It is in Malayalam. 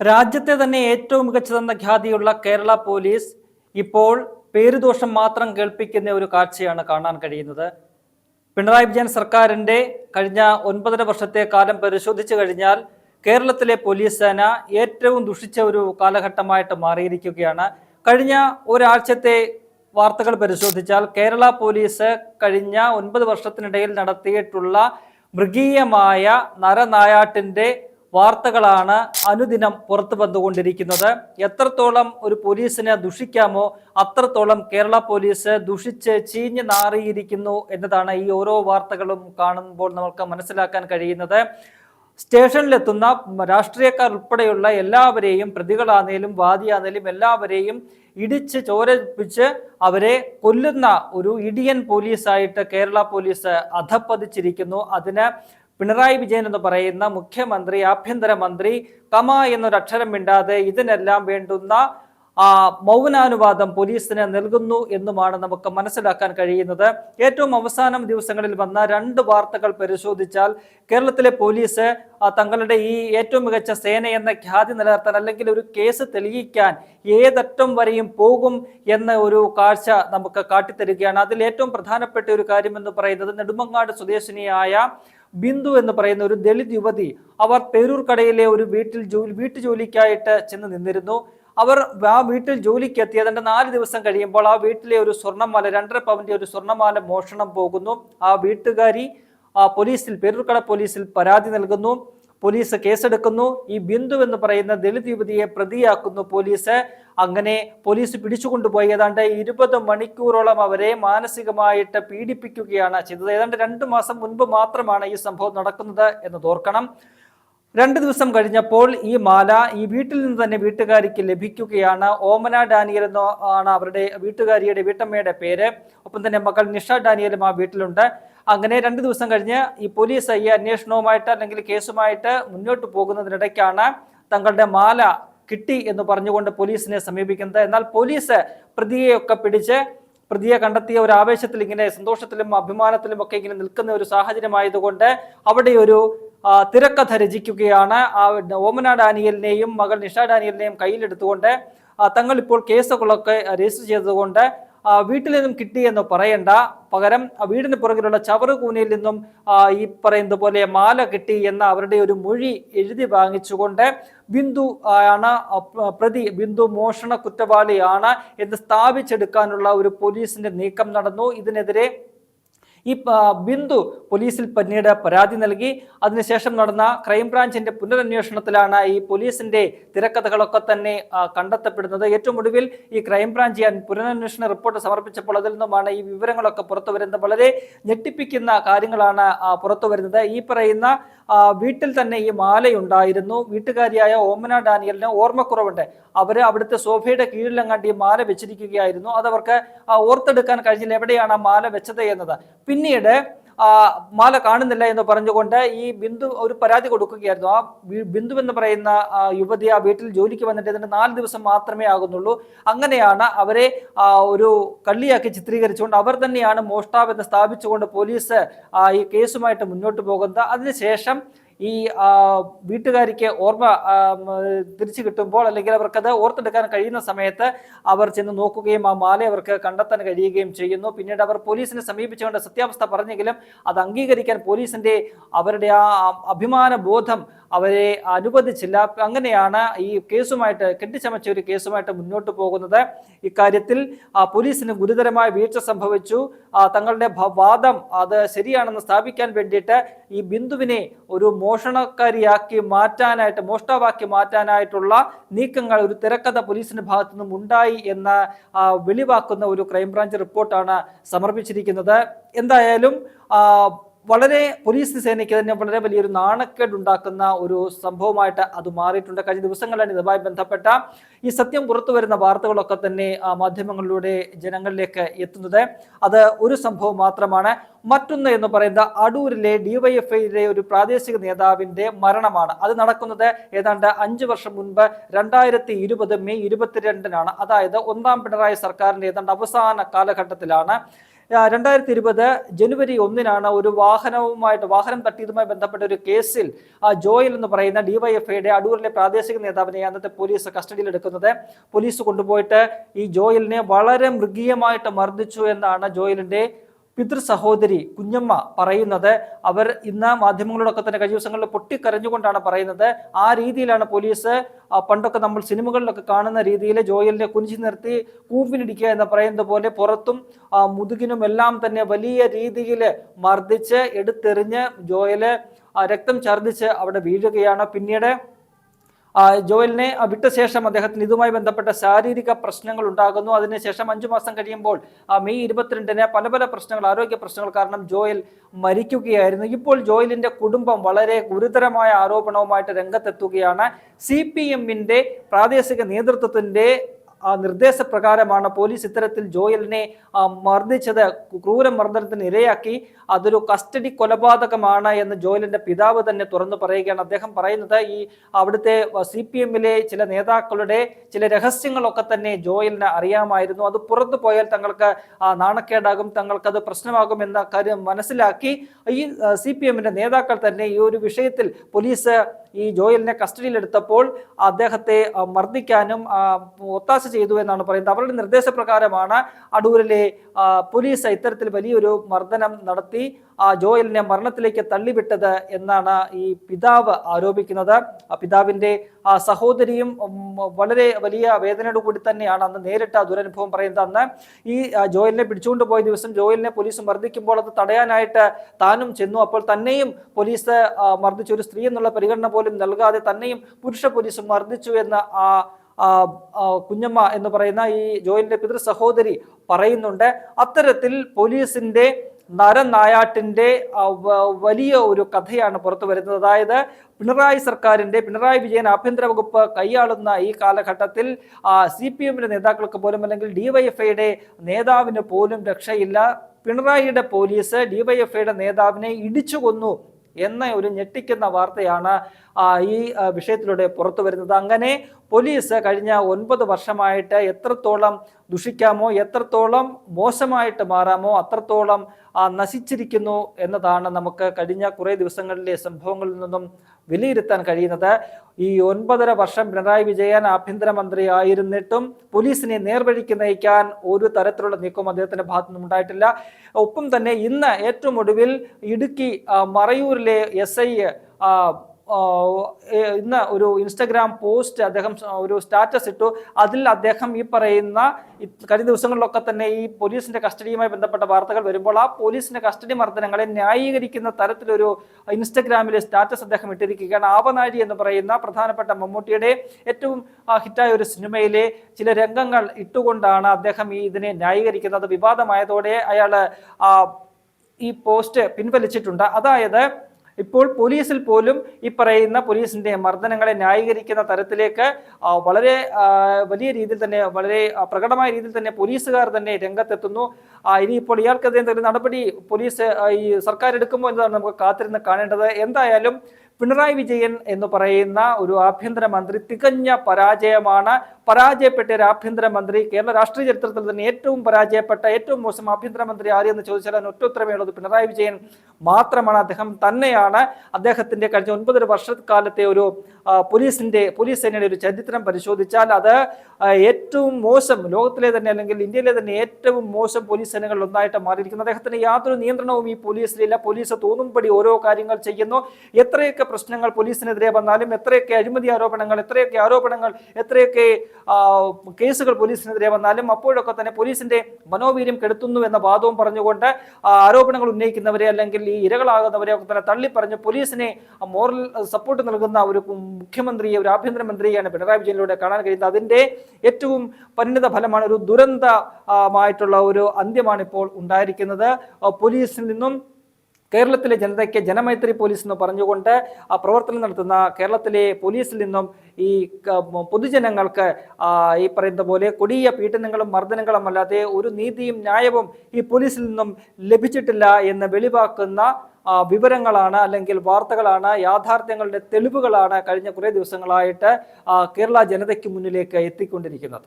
രാജ്യത്തെ തന്നെ ഏറ്റവും മികച്ചതെന്ന ഖ്യാതിയുള്ള കേരള പോലീസ് ഇപ്പോൾ പേരുദോഷം മാത്രം കേൾപ്പിക്കുന്ന ഒരു കാഴ്ചയാണ് കാണാൻ കഴിയുന്നത്. പിണറായി വിജയൻ സർക്കാരിന്റെ കഴിഞ്ഞ ഒൻപതര വർഷത്തെ കാലം പരിശോധിച്ചു കഴിഞ്ഞാൽ കേരളത്തിലെ പോലീസ് സേന ഏറ്റവും ദുഷിച്ച ഒരു കാലഘട്ടമായിട്ട് മാറിയിരിക്കുകയാണ്. കഴിഞ്ഞ ഒരാഴ്ചത്തെ വാർത്തകൾ പരിശോധിച്ചാൽ കേരള പോലീസ് കഴിഞ്ഞ ഒൻപത് വർഷത്തിനിടയിൽ നടത്തിയിട്ടുള്ള മൃഗീയമായ നരനായാട്ടിന്റെ വാർത്തകളാണ് അനുദിനം പുറത്തു വന്നുകൊണ്ടിരിക്കുന്നത്. എത്രത്തോളം ഒരു പോലീസിനെ ദുഷിക്കാമോ അത്രത്തോളം കേരള പോലീസ് ദുഷിച്ച് ചീഞ്ഞു നാറിയിരിക്കുന്നു എന്നതാണ് ഈ ഓരോ വാർത്തകളും കാണുമ്പോൾ നമുക്ക് മനസ്സിലാക്കാൻ കഴിയുന്നത്. സ്റ്റേഷനിലെത്തുന്ന രാഷ്ട്രീയക്കാർ ഉൾപ്പെടെയുള്ള എല്ലാവരെയും പ്രതികളാണേലും വാദിയാണേലും എല്ലാവരെയും ഇടിച്ച് ചോരപ്പിച്ച് അവരെ കൊല്ലുന്ന ഒരു ഇടിയൻ പോലീസായിട്ട് കേരള പോലീസ് അധപ്പതിച്ചിരിക്കുന്നു അതിന് പിണറായി വിജയൻ എന്ന് പറയുന്ന മുഖ്യമന്ത്രി ആഭ്യന്തരമന്ത്രി കമ എന്നൊരു അക്ഷരം മിണ്ടാതെ ഇതിനെല്ലാം വേണ്ടുന്ന ആ മൗനാനുവാദം പോലീസിന് നൽകുന്നു എന്നുമാണ് നമുക്ക് മനസ്സിലാക്കാൻ കഴിയുന്നത്. ഏറ്റവും അവസാനം ദിവസങ്ങളിൽ വന്ന രണ്ട് വാർത്തകൾ പരിശോധിച്ചാൽ കേരളത്തിലെ പോലീസ് തങ്ങളുടെ ഈ ഏറ്റവും മികച്ച സേന എന്ന ഖ്യാതി നിലനിർത്താൻ അല്ലെങ്കിൽ ഒരു കേസ് തെളിയിക്കാൻ ഏതറ്റം വരെയും പോകും എന്ന ഒരു കാഴ്ച നമുക്ക് കാട്ടിത്തരികയാണ്. അതിൽ ഏറ്റവും പ്രധാനപ്പെട്ട ഒരു കാര്യം എന്ന് പറയുന്നത് നെടുമങ്ങാട് സ്വദേശിനിയായ ബിന്ദു എന്ന് പറയുന്ന ഒരു ദളിത് യുവതി അവർ പേരൂർ കടയിലെ ഒരു വീട്ടിൽ ജോലി വീട്ടു ജോലിക്കായിട്ട് ചെന്ന് നിന്നിരുന്നു. അവർ ആ വീട്ടിൽ ജോലിക്ക് എത്തി അതിന്റെ നാല് ദിവസം കഴിയുമ്പോൾ ആ വീട്ടിലെ ഒരു സ്വർണമാല രണ്ടര പവന്റെ ഒരു സ്വർണമാല മോഷണം പോകുന്നു. ആ വീട്ടുകാരി ആ പോലീസിൽ പേരൂർക്കട പോലീസിൽ പരാതി നൽകുന്നു. പോലീസ് കേസെടുക്കുന്നു. ഈ ബിന്ദു എന്ന് പറയുന്ന ദളിത് യുവതിയെ പ്രതിയാക്കുന്നു പോലീസ്. അങ്ങനെ പോലീസ് പിടിച്ചുകൊണ്ടുപോയി. ഏതാണ്ട് ഇരുപത് മണിക്കൂറോളം അവരെ മാനസികമായിട്ട് പീഡിപ്പിക്കുകയാണ് ചെയ്തത്. ഏതാണ്ട് രണ്ടു മാസം മുൻപ് മാത്രമാണ് ഈ സംഭവം നടക്കുന്നത് എന്ന് ഓർക്കണം. രണ്ട് ദിവസം കഴിഞ്ഞപ്പോൾ ഈ മാല ഈ വീട്ടിൽ നിന്ന് തന്നെ വീട്ടുകാരിക്ക് ലഭിക്കുകയാണ്. ഓമന ഡാനിയൽ എന്ന ആണ് അവരുടെ വീട്ടുകാരിയുടെ വീട്ടമ്മയുടെ പേര്. ഒപ്പം തന്നെ മകൾ നിഷ ഡാനിയലും ആ വീട്ടിലുണ്ട്. അങ്ങനെ രണ്ട് ദിവസം കഴിഞ്ഞ് ഈ പോലീസ് ഈ അന്വേഷണവുമായിട്ട് അല്ലെങ്കിൽ കേസുമായിട്ട് മുന്നോട്ട് പോകുന്നതിനിടയ്ക്കാണ് തങ്ങളുടെ മാല കിട്ടി എന്ന് പറഞ്ഞുകൊണ്ട് പോലീസിനെ സമീപിക്കുന്നത്. എന്നാൽ പോലീസ് പ്രതിയെയൊക്കെ പിടിച്ച് പ്രതിയെ കണ്ടെത്തിയ ഒരു ആവേശത്തിൽ ഇങ്ങനെ സന്തോഷത്തിലും അഭിമാനത്തിലും ഒക്കെ ഇങ്ങനെ നിൽക്കുന്ന ഒരു സാഹചര്യമായതുകൊണ്ട് അവിടെ ഒരു തിരക്കഥ രചിക്കുകയാണ്. ആ ഓമന ഡാനിയലിനെയും മകൾ നിഷ ഡാനിയലിനെയും കയ്യിലെടുത്തുകൊണ്ട് തങ്ങൾ ഇപ്പോൾ കേസുകളൊക്കെ രജിസ്റ്റർ ചെയ്തതുകൊണ്ട് വീട്ടിൽ നിന്നും കിട്ടി എന്ന് പറയണ്ട. പകരം വീടിന് പുറകിലുള്ള ചവറുകൂനയിൽ നിന്നും ഈ പറയുന്നത് പോലെ മാല കിട്ടി എന്ന അവരുടെ ഒരു മൊഴി എഴുതി വാങ്ങിച്ചുകൊണ്ട് ബിന്ദു ആണ് പ്രതി ബിന്ദു മോഷണ കുറ്റവാളിയാണ് എന്ന് സ്ഥാപിച്ചെടുക്കാനുള്ള ഒരു പോലീസിന്റെ നീക്കം നടന്നു. ഇതിനെതിരെ ഈ ബിന്ദു പോലീസിൽ പിന്നീട് പരാതി നൽകി. അതിനുശേഷം നടന്ന ക്രൈംബ്രാഞ്ചിന്റെ പുനരന്വേഷണത്തിലാണ് ഈ പോലീസിന്റെ തിരക്കഥകളൊക്കെ തന്നെ കണ്ടെത്തപ്പെടുന്നത്. ഏറ്റവും ഒടുവിൽ ഈ ക്രൈംബ്രാഞ്ച് പുനരന്വേഷണ റിപ്പോർട്ട് സമർപ്പിച്ചപ്പോൾ അതിൽ നിന്നുമാണ് ഈ വിവരങ്ങളൊക്കെ പുറത്തു വരുന്നത്. വളരെ ഞെട്ടിപ്പിക്കുന്ന കാര്യങ്ങളാണ് പുറത്തു വരുന്നത്. ഈ പറയുന്ന വീട്ടിൽ തന്നെ ഈ മാലയുണ്ടായിരുന്നു. വീട്ടുകാരിയായ ഓമന ഡാനിയലിന് ഓർമ്മക്കുറവുണ്ട്. അവർ അവിടുത്തെ സോഫയുടെ കീഴിലെങ്ങാണ്ട് ഈ മാല വെച്ചിരിക്കുകയായിരുന്നു. അതവർക്ക് ഓർത്തെടുക്കാൻ കഴിഞ്ഞില്ല എവിടെയാണ് ആ മാല വെച്ചത് എന്നത്. പിന്നീട് മാല കാണുന്നില്ല എന്ന് പറഞ്ഞുകൊണ്ട് ഈ ബിന്ദു ഒരു പരാതി കൊടുക്കുകയായിരുന്നു. ആ ബിന്ദു എന്ന് പറയുന്ന യുവതി ആ വീട്ടിൽ ജോലിക്ക് വന്നിട്ട് ഇതിന്റെ നാല് ദിവസം മാത്രമേ ആകുന്നുള്ളൂ. അങ്ങനെയാണ് അവരെ ഒരു കള്ളിയാക്കി ചിത്രീകരിച്ചുകൊണ്ട് അവർ തന്നെയാണ് മോഷ്ടാവ് എന്ന് സ്ഥാപിച്ചുകൊണ്ട് പോലീസ് ഈ കേസുമായിട്ട് മുന്നോട്ട് പോകുന്നത്. അതിനുശേഷം ഈ വീട്ടുകാരിക്ക് ഓർമ്മ തിരിച്ചു കിട്ടുമ്പോൾ അല്ലെങ്കിൽ അവർക്കത് ഓർത്തെടുക്കാൻ കഴിയുന്ന സമയത്ത് അവർ ചെന്ന് നോക്കുകയും ആ മാല അവർക്ക് കണ്ടെത്താൻ കഴിയുകയും ചെയ്യുന്നു. പിന്നീട് അവർ പോലീസിനെ സമീപിച്ചുകൊണ്ട് സത്യാവസ്ഥ പറഞ്ഞെങ്കിലും അത് അംഗീകരിക്കാൻ പോലീസിന്റെ അവരുടെ ആ അഭിമാന ബോധം അവരെ അനുവദിച്ചില്ല. അങ്ങനെയാണ് ഈ കേസുമായിട്ട് കെട്ടിച്ചമച്ച ഒരു കേസുമായിട്ട് മുന്നോട്ട് പോകുന്നത്. ഇക്കാര്യത്തിൽ പോലീസിന് ഗുരുതരമായ വീഴ്ച സംഭവിച്ചു. തങ്ങളുടെ വാദം അത് ശരിയാണെന്ന് സ്ഥാപിക്കാൻ വേണ്ടിയിട്ട് ഈ ബിന്ദുവിനെ ഒരു മോഷണക്കാരിയാക്കി മാറ്റാനായിട്ട് മോഷ്ടാവാക്കി മാറ്റാനായിട്ടുള്ള നീക്കങ്ങൾ ഒരു തിരക്കഥ പോലീസിന്റെ ഭാഗത്തു നിന്നും ഉണ്ടായി എന്ന് വെളിവാക്കുന്ന ഒരു ക്രൈംബ്രാഞ്ച് റിപ്പോർട്ടാണ് സമർപ്പിച്ചിരിക്കുന്നത്. എന്തായാലും വളരെ പോലീസ് സേനയ്ക്ക് തന്നെ വളരെ വലിയൊരു നാണക്കേട് ഉണ്ടാക്കുന്ന ഒരു സംഭവമായിട്ട് അത് മാറിയിട്ടുണ്ട്. കഴിഞ്ഞ ദിവസങ്ങളാണ് ഇതുമായി ബന്ധപ്പെട്ട ഈ സത്യം പുറത്തു വരുന്ന വാർത്തകളൊക്കെ തന്നെ മാധ്യമങ്ങളിലൂടെ ജനങ്ങളിലേക്ക് എത്തുന്നത്. അത് ഒരു സംഭവം മാത്രമാണ്. മറ്റൊന്ന് എന്ന് പറയുന്നത് അടൂരിലെ ഡിവൈഎഫ്ഐയിലെ ഒരു പ്രാദേശിക നേതാവിന്റെ മരണമാണ്. അത് നടക്കുന്നത് ഏതാണ്ട് അഞ്ചു വർഷം മുൻപ് രണ്ടായിരത്തി ഇരുപത് മെയ് ഇരുപത്തിരണ്ടിനാണ്. അതായത് ഒന്നാം പിണറായി സർക്കാരിന്റെ ഏതാണ്ട് അവസാന കാലഘട്ടത്തിലാണ് രണ്ടായിരത്തി ഇരുപത് ജനുവരി ഒന്നിനാണ് ഒരു വാഹനവുമായിട്ട് വാഹനം തട്ടിയതുമായി ബന്ധപ്പെട്ട ഒരു കേസിൽ ആ, ജോയൽ എന്ന് പറയുന്ന ഡിവൈഎഫ്ഐയുടെ അടൂരിലെ പ്രാദേശിക നേതാവിനെ അന്നത്തെ പോലീസ് കസ്റ്റഡിയിൽ എടുക്കുന്നത്. പോലീസ് കൊണ്ടുപോയിട്ട് ഈ ജോയലിനെ വളരെ മൃഗീയമായിട്ട് മർദ്ദിച്ചു എന്നാണ് ജോയലിന്റെ പിതൃ സഹോദരി കുഞ്ഞമ്മ പറയുന്നത് അവർ ഇന്ന് മാധ്യമങ്ങളോടൊക്കെ തന്നെ കഴിഞ്ഞ ദിവസങ്ങളിൽ പൊട്ടിക്കരഞ്ഞുകൊണ്ടാണ് പറയുന്നത്. ആ രീതിയിലാണ് പോലീസ് പണ്ടൊക്കെ നമ്മൾ സിനിമകളിലൊക്കെ കാണുന്ന രീതിയിൽ ജോയലിനെ കുനിച്ചു നിർത്തി കൂമ്പിനിടിക്കുക എന്ന് പറയുന്നത് പോലെ പുറത്തും മുതുകിനും എല്ലാം തന്നെ വലിയ രീതിയിൽ മർദ്ദിച്ച് എടുത്തെറിഞ്ഞ് ജോയൽ രക്തം ഛർദ്ദിച്ച് അവിടെ വീഴുകയാണ്. പിന്നീട് ജോയലിനെ വിട്ട ശേഷം അദ്ദേഹത്തിന് ഇതുമായി ബന്ധപ്പെട്ട ശാരീരിക പ്രശ്നങ്ങൾ ഉണ്ടാകുന്നു. അതിനുശേഷം അഞ്ചു മാസം കഴിയുമ്പോൾ മെയ് ഇരുപത്തിരണ്ടിന് പല പല പ്രശ്നങ്ങൾ ആരോഗ്യ പ്രശ്നങ്ങൾ കാരണം ജോയൽ മരിക്കുകയായിരുന്നു. ഇപ്പോൾ ജോയലിന്റെ കുടുംബം വളരെ ഗുരുതരമായ ആരോപണവുമായിട്ട് രംഗത്തെത്തുകയാണ്. സി പി എമ്മിന്റെ പ്രാദേശിക നേതൃത്വത്തിന്റെ നിർദ്ദേശപ്രകാരമാണ് പോലീസ് ഇത്തരത്തിൽ ജോയലിനെ മർദ്ദിച്ചത്. ക്രൂര മർദ്ദനത്തിന് ഇരയാക്കി. അതൊരു കസ്റ്റഡി കൊലപാതകമാണ് എന്ന് ജോയലിന്റെ പിതാവ് തന്നെ തുറന്നു പറയുകയാണ്. അദ്ദേഹം പറയുന്നത് ഈ അവിടുത്തെ സി പി എമ്മിലെ ചില നേതാക്കളുടെ ചില രഹസ്യങ്ങളൊക്കെ തന്നെ ജോയലിന് അറിയാമായിരുന്നു. അത് പുറത്തു പോയാൽ തങ്ങൾക്ക് നാണക്കേടാകും തങ്ങൾക്കത് പ്രശ്നമാകും എന്ന കാര്യം മനസ്സിലാക്കി ഈ സി പി എമ്മിന്റെ നേതാക്കൾ തന്നെ ഈ ഒരു വിഷയത്തിൽ പോലീസ് ഈ ജോയലിനെ കസ്റ്റഡിയിലെടുത്തപ്പോൾ അദ്ദേഹത്തെ മർദ്ദിക്കാനും ഒത്താശ ചെയ്തു എന്നാണ് പറയുന്നത്. അവരുടെ നിർദ്ദേശപ്രകാരമാണ് അടൂരിലെ പോലീസ് ഇത്തരത്തിൽ വലിയൊരു മർദ്ദനം നടത്തി. ജോയലിനെ മരണത്തിലേക്ക് തള്ളിവിട്ടത് എന്നാണ് ഈ പിതാവ് ആരോപിക്കുന്നത്. ആ സഹോദരിയും വളരെ വലിയ വേദനയോട് കൂടി തന്നെയാണ് അന്ന് നേരിട്ട ദുരനുഭവം പറയുന്നത്. അന്ന് ഈ ജോയലിനെ പിടിച്ചുകൊണ്ട് പോയ ദിവസം ജോയലിനെ പോലീസ് മർദ്ദിക്കുമ്പോൾ അത് തടയാനായിട്ട് താനും ചെന്നു. അപ്പോൾ തന്നെയും പോലീസ് മർദ്ദിച്ചു ഒരു സ്ത്രീ എന്നുള്ള പരിഗണന പോലും നൽകാതെ തന്നെയും പുരുഷ പോലീസ് മർദ്ദിച്ചു എന്ന ആ, കുഞ്ഞമ്മ എന്ന് പറയുന്ന ഈ ജോയിലിന്റെ പിതൃ സഹോദരി പറയുന്നുണ്ട്. അത്തരത്തിൽ പോലീസിന്റെ നരനായാട്ടിന്റെ ആ, വലിയ ഒരു കഥയാണ് പുറത്തു വരുന്നത്. അതായത് പിണറായി സർക്കാരിന്റെ പിണറായി വിജയൻ ആഭ്യന്തര വകുപ്പ് കൈയാളുന്ന ഈ കാലഘട്ടത്തിൽ സി പി എമ്മിന്റെ നേതാക്കൾക്ക് പോലും അല്ലെങ്കിൽ ഡിവൈഎഫ്ഐയുടെ നേതാവിന് പോലും രക്ഷയില്ല. പിണറായിയുടെ പോലീസ് ഡിവൈഎഫ്ഐയുടെ നേതാവിനെ ഇടിച്ചു കൊന്നു എന്ന ഒരു ഞെട്ടിക്കുന്ന വാർത്തയാണ് ഈ വിഷയത്തിലൂടെ പുറത്തു വരുന്നത്. അങ്ങനെ പോലീസ് കഴിഞ്ഞ ഒൻപത് വർഷമായിട്ട് എത്രത്തോളം ദുഷിക്കാമോ എത്രത്തോളം മോശമായിട്ട് മാറാമോ അത്രത്തോളം നശിച്ചിരിക്കുന്നു എന്നതാണ് നമുക്ക് കഴിഞ്ഞ കുറേ ദിവസങ്ങളിലെ സംഭവങ്ങളിൽ നിന്നും വിലയിരുത്താൻ കഴിയുന്നത്. ഈ ഒൻപതര വർഷം പിണറായി വിജയൻ ആഭ്യന്തരമന്ത്രി ആയിരുന്നിട്ടും പോലീസിനെ നേർവഴിക്ക് നയിക്കാൻ ഒരു തരത്തിലുള്ള നീക്കവും അദ്ദേഹത്തിന്റെ ഭാഗത്തു നിന്നും ഉണ്ടായിട്ടില്ല. ഒപ്പം തന്നെ ഇന്ന് ഏറ്റവും ഒടുവിൽ ഇടുക്കി മറയൂരിലെ എസ് ഐ ഇന്ന് ഒരു ഇൻസ്റ്റഗ്രാം പോസ്റ്റ് അദ്ദേഹം ഒരു സ്റ്റാറ്റസ് ഇട്ടു. അതിൽ അദ്ദേഹം ഈ പറയുന്ന കഴിഞ്ഞ ദിവസങ്ങളിലൊക്കെ തന്നെ ഈ പോലീസിന്റെ കസ്റ്റഡിയുമായി ബന്ധപ്പെട്ട വാർത്തകൾ വരുമ്പോൾ ആ പോലീസിന്റെ കസ്റ്റഡി മർദ്ദനങ്ങളെ ന്യായീകരിക്കുന്ന തരത്തിലൊരു ഇൻസ്റ്റഗ്രാമിലെ സ്റ്റാറ്റസ് അദ്ദേഹം ഇട്ടിരിക്കുകയാണ്. ആവനാഴി എന്ന് പറയുന്ന പ്രധാനപ്പെട്ട മമ്മൂട്ടിയുടെ ഏറ്റവും ഹിറ്റായ ഒരു സിനിമയിലെ ചില രംഗങ്ങൾ ഇട്ടുകൊണ്ടാണ് അദ്ദേഹം ഈ ഇതിനെ ന്യായീകരിക്കുന്നത്. വിവാദമായതോടെ അയാൾ ഈ പോസ്റ്റ് പിൻവലിച്ചിട്ടുണ്ട്. അതായത് ഇപ്പോൾ പോലീസിൽ പോലും ഈ പറയുന്ന പോലീസിന്റെ മർദ്ദനങ്ങളെ ന്യായീകരിക്കുന്ന തരത്തിലേക്ക് വളരെ വലിയ രീതിയിൽ തന്നെ വളരെ പ്രകടമായ രീതിയിൽ തന്നെ പോലീസുകാർ തന്നെ രംഗത്തെത്തുന്നു. ഇനി ഇനിയിപ്പോൾ ഇയാൾക്കെതിരെ എന്തെങ്കിലും നടപടി പോലീസ് ഈ സർക്കാർ എടുക്കുമോ എന്നതാണ് നമുക്ക് കാത്തിരുന്ന് കാണേണ്ടത്. എന്തായാലും പിണറായി വിജയൻ എന്ന് പറയുന്ന ഒരു ആഭ്യന്തരമന്ത്രി തികഞ്ഞ പരാജയമാണ്. പരാജയപ്പെട്ട ഒരു ആഭ്യന്തരമന്ത്രി കേരള രാഷ്ട്രീയ ചരിത്രത്തിൽ തന്നെ ഏറ്റവും പരാജയപ്പെട്ട ഏറ്റവും മോശം ആഭ്യന്തരമന്ത്രി ആരെന്ന് ചോദിച്ചാൽ അതിന് ഒറ്റ ഉത്തരമേ ഉള്ളത് പിണറായി വിജയൻ മാത്രമാണ് അദ്ദേഹം തന്നെയാണ് അദ്ദേഹത്തിന്റെ കഴിഞ്ഞ ഒൻപതര വർഷക്കാലത്തെ ഒരു പോലീസിന്റെ പോലീസ് സേനയുടെ ഒരു ചരിത്രം പരിശോധിച്ചാൽ അത് ഏറ്റവും മോശം ലോകത്തിലെ തന്നെ അല്ലെങ്കിൽ ഇന്ത്യയിലെ തന്നെ ഏറ്റവും മോശം പോലീസ് സേനകളിൽ ഒന്നായിട്ട് മാറിയിരിക്കുന്നു. അദ്ദേഹത്തിന് യാതൊരു നിയന്ത്രണവും ഈ പോലീസിലില്ല. പോലീസ് തോന്നുംപടി ഓരോ കാര്യങ്ങൾ ചെയ്യുന്നു. എത്രയൊക്കെ പ്രശ്നങ്ങൾ പോലീസിനെതിരെ വന്നാലും എത്രയൊക്കെ അഴിമതി ആരോപണങ്ങൾ എത്രയൊക്കെ ആരോപണങ്ങൾ എത്രയൊക്കെ കേസുകൾ പോലീസിനെതിരെ വന്നാലും അപ്പോഴൊക്കെ തന്നെ പോലീസിന്റെ മനോവീര്യം കെടുത്തുന്നു എന്ന വാദവും പറഞ്ഞുകൊണ്ട് ആരോപണങ്ങൾ ഉന്നയിക്കുന്നവരെ അല്ലെങ്കിൽ ഈ ഇരകളാകുന്നവരെ ഒക്കെ തന്നെ തള്ളിപ്പറഞ്ഞ് പോലീസിനെ മോറൽ സപ്പോർട്ട് നൽകുന്ന ഒരു മുഖ്യമന്ത്രിയെ ഒരു ആഭ്യന്തരമന്ത്രിയെയാണ് പിണറായി വിജയനിലൂടെ കാണാൻ കഴിയുന്നത്. അതിന്റെ ഏറ്റവും പരിണിത ഫലമാണ് ഒരു ദുരന്തമായിട്ടുള്ള ഒരു അന്ത്യമാണ് ഇപ്പോൾ ഉണ്ടായിരിക്കുന്നത് പോലീസിൽ നിന്നും കേരളത്തിലെ ജനതയ്ക്ക് ജനമൈത്രി പോലീസ് എന്ന് പറഞ്ഞുകൊണ്ട് ആ പ്രവർത്തനം നടത്തുന്ന കേരളത്തിലെ പോലീസിൽ നിന്നും ഈ പൊതുജനങ്ങൾക്ക് ഈ പറയുന്ന പോലെ കൊടിയ പീഡനങ്ങളും മർദ്ദനങ്ങളും അല്ലാതെ ഒരു നീതിയും ന്യായവും ഈ പോലീസിൽ നിന്നും ലഭിച്ചിട്ടില്ല എന്ന് വെളിവാക്കുന്ന വിവരങ്ങളാണ് അല്ലെങ്കിൽ വാർത്തകളാണ് യാഥാർത്ഥ്യങ്ങളുടെ തെളിവുകളാണ് കഴിഞ്ഞ കുറേ ദിവസങ്ങളായിട്ട് കേരള ജനതയ്ക്ക് മുന്നിലേക്ക് എത്തിക്കൊണ്ടിരിക്കുന്നത്.